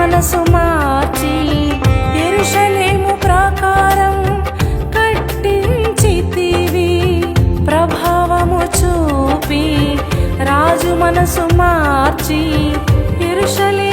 మనసు మార్చి ఎరుషలేము ప్రాకారం కట్టించితివి ప్రభావము చూపి రాజు మనసు మార్చి ఎరుషలే